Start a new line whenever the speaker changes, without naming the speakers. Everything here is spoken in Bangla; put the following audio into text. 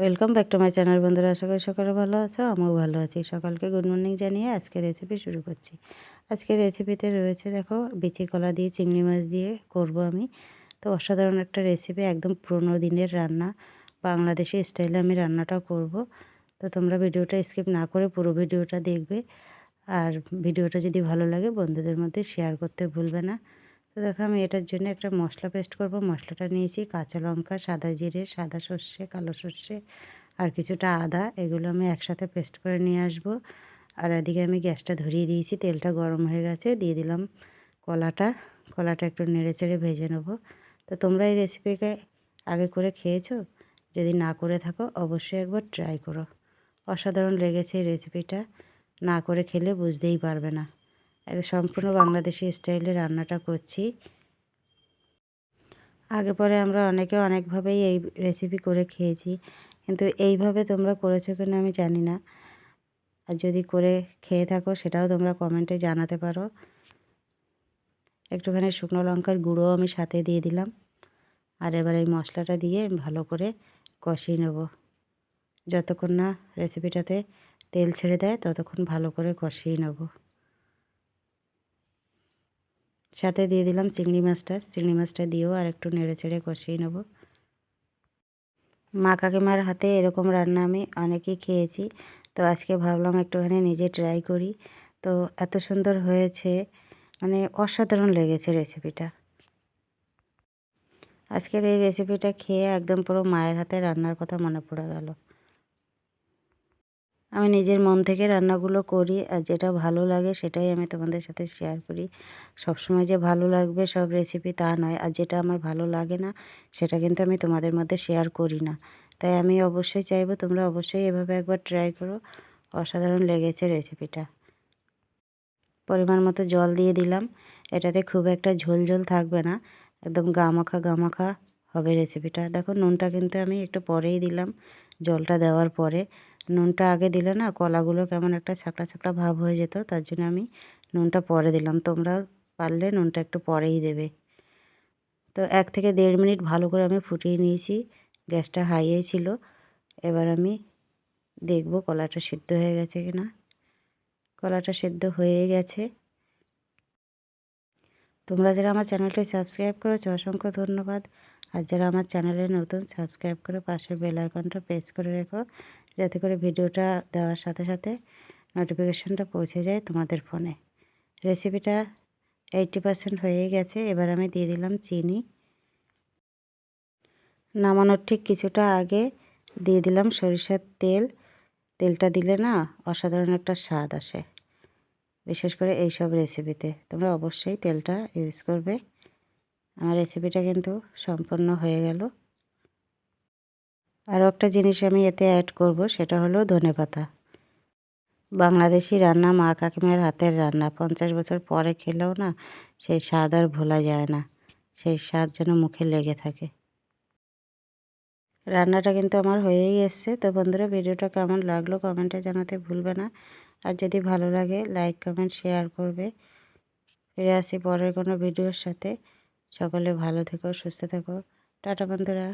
Welcome back to my channel বন্ধুরা। আশা করি সকালে ভালো আছো, আমিও ভালো আছি। সকালকে গুড মর্নিং জানিয়ে আজকে রেসিপি শুরু করছি। আজকে রেসিপিতে রয়েছে, দেখো, বিচি কলা দিয়ে, চিংড়ি মাছ দিয়ে করব আমি। তো অসাধারণ একটা রেসিপি একদম পুরোনো দিনের রান্না। বাংলাদেশি স্টাইলে আমি রান্নাটা করব। তো তোমরা ভিডিওটা স্কিপ না করে পুরো ভিডিওটা দেখবে। আর ভিডিওটা যদি ভালো লাগে, বন্ধুদের মধ্যে শেয়ার করতে ভুলবে না। দেখো আমি এটার জন্য একটা মশলা পেস্ট করব। মশলাটা নিয়েছি কাঁচা লঙ্কা, সাদা জিরে, সাদা সর্ষে, কালো সর্ষে আর কিছুটা আদা। এগুলো আমি একসাথে পেস্ট করে নিয়ে আসব। আর এদিকে আমি গ্যাসটা ধরিয়ে দিয়েছি, তেলটা গরম হয়ে গেছে। দিয়ে দিলাম কলাটা। কলাটা একটু নেড়ে চেড়ে ভেজে নেব। তো তোমরা এই রেসিপিকে আগে করে খেয়েছো? যদি না করে থাকো, অবশ্যই একবার ট্রাই করো। অসাধারণ লেগেছে এই রেসিপিটা না করে খেলে বুঝতেই পারবে না। সম্পূর্ণ বাংলাদেশি স্টাইলে রান্নাটা করছি। আগে পরে আমরা অনেকে অনেকভাবেই এই রেসিপি করে খেয়েছি, কিন্তু এইভাবে তোমরা করেছ কিনা আমি জানি না। আর যদি করে খেয়ে থাকো, সেটাও তোমরা কমেন্টে জানাতে পারো। একটুখানি শুকনো লঙ্কার গুঁড়ো আমি সাথে দিয়ে দিলাম। আর এবার এই মশলাটা দিয়ে ভালো করে কষিয়ে নেব। যতক্ষণ না রেসিপিটাতে তেল ছেড়ে দেয়, ততক্ষণ ভালো করে কষিয়ে নেব। সাথে দিয়ে দিলাম চিংড়ি মাছটা। চিংড়ি মাছটা দিয়েও আর একটু নেড়ে চেড়ে কষিয়ে নেব। মা কাকিমার হাতে এরকম রান্না আমি অনেকেই খেয়েছি। তো আজকে ভাবলাম একটুখানি নিজে ট্রাই করি। তো এত সুন্দর হয়েছে মানে অসাধারণ লেগেছে রেসিপিটা আজকের এই রেসিপিটা খেয়ে একদম পুরো মায়ের হাতে রান্নার কথা মনে পড়ে গেল। আমি নিজের মন থেকে রান্নাগুলো করি আর যেটা ভালো লাগে সেটাই আমি তোমাদের সাথে শেয়ার করি। সবসময় যে ভালো লাগবে সব রেসিপি তা নয় আর যেটা আমার ভালো লাগে না সেটা কিন্তু আমি তোমাদের মধ্যে শেয়ার করি না। তাই আমি অবশ্যই চাইব তোমরা অবশ্যই এভাবে একবার ট্রাই করো, অসাধারণ লেগেছে রেসিপিটা পরিমাণ মতো জল দিয়ে দিলাম, এটাতে খুব একটা ঝোল ঝোল থাকবে না, একদম গামাখা গামাখা হবে রেসিপিটা দেখো নুনটা কিন্তু আমি একটু পরেই দিলাম, জলটা দেওয়ার পরে। নুনটা আগে দিলে না কলাগুলো কেমন একটা ছাকড়া ছাকড়া ভাব হয়ে যেত, তার জন্য আমি নুনটা পরে দিলাম। তোমরা পারলে নুনটা একটু পরেই দেবে। তো এক থেকে দেড় মিনিট ভালো করে আমি ফুটিয়ে নিয়েছি, গ্যাসটা হাইয়ে ছিল। এবার আমি দেখব কলাটা সিদ্ধ হয়ে গেছে কি না কলাটা সিদ্ধ হয়ে গেছে। তোমরা যারা আমার চ্যানেলটি সাবস্ক্রাইব করেছ, অসংখ্য ধন্যবাদ। আর যারা আমার চ্যানেলে নতুন, সাবস্ক্রাইব করে পাশের বেল আইকনটা প্রেস করে রেখো, যাতে করে ভিডিওটা দেওয়ার সাথে সাথে নোটিফিকেশানটা পৌঁছে যায় তোমাদের ফোনে। রেসিপিটা এইটটি পারসেন্ট হয়ে গেছে, এবার আমি দিয়ে দিলাম চিনি। নামানোর ঠিক কিছুটা আগে দিয়ে দিলাম সরিষার তেল। তেলটা দিলে না অসাধারণ একটা স্বাদ আসে, বিশেষ করে এই সব রেসিপিতে তোমরা অবশ্যই তেলটা ইউজ করবে। আমার রেসিপিটা কিন্তু সম্পূর্ণ হয়ে গেল। আরও একটা জিনিস আমি এতে অ্যাড করব, সেটা হলো ধনে পাতা। বাংলাদেশি রান্না মা কাকিমার হাতের রান্না। পঞ্চাশ বছর পরে খেলেও না সেই স্বাদ আর ভোলা যায় না। সেই স্বাদ যেন মুখে লেগে থাকে। রান্নাটা কিন্তু আমার হয়েই এসছে। তো বন্ধুরা, ভিডিওটা কেমন লাগল কমেন্টে জানাতে ভুলবে না। আর যদি ভালো লাগে, লাইক, কমেন্ট, শেয়ার করবে। ফিরে আসি পরের কোনো ভিডিওর সাথে। সকলে ভালো থেকো সুস্থ থেকো। টাটা বন্ধুরা।